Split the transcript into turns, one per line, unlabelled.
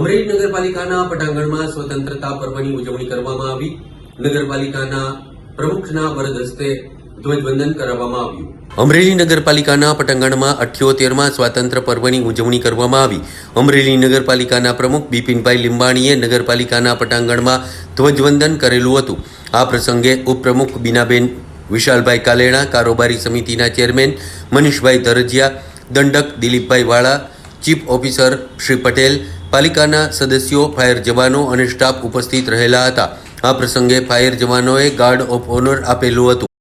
અમરેલી નગરપાલિકાના પટાંગણમાં સ્વતંત્રતા પર્વની ઉજવણી કરવામાં આવી. નગરપાલિકાના પ્રમુખના વરદ હસ્તે ધ્વજવંદન કરાવવામાં આવ્યું. અમરેલી નગરપાલિકાના પટાંગણમાં અઠ્યોતેરમાં સ્વાતંત્ર્ય પર્વની ઉજવણી કરવામાં આવી. અમરેલી નગરપાલિકાના પ્રમુખ બિપિનભાઈ લીંબાણીએ નગરપાલિકાના પટાંગણમાં ધ્વજવંદન કરેલું હતું. આ પ્રસંગે ઉપપ્રમુખ બીનાબેન, વિશાલભાઈ કાલેણા, કારોબારી સમિતિના ચેરમેન મનીષભાઈ ધરજીયા, દંડક દિલીપભાઈ વાળા, ચીફ ઓફિસર શ્રી પટેલ પાલિકાના સદસ્યો, ફાયર જવાનો અને સ્ટાફ ઉપસ્થિત રહેલા હતા. આ પ્રસંગે ફાયર જવાનોએ ગાર્ડ ઓફ ઓનર આપેલું હતું.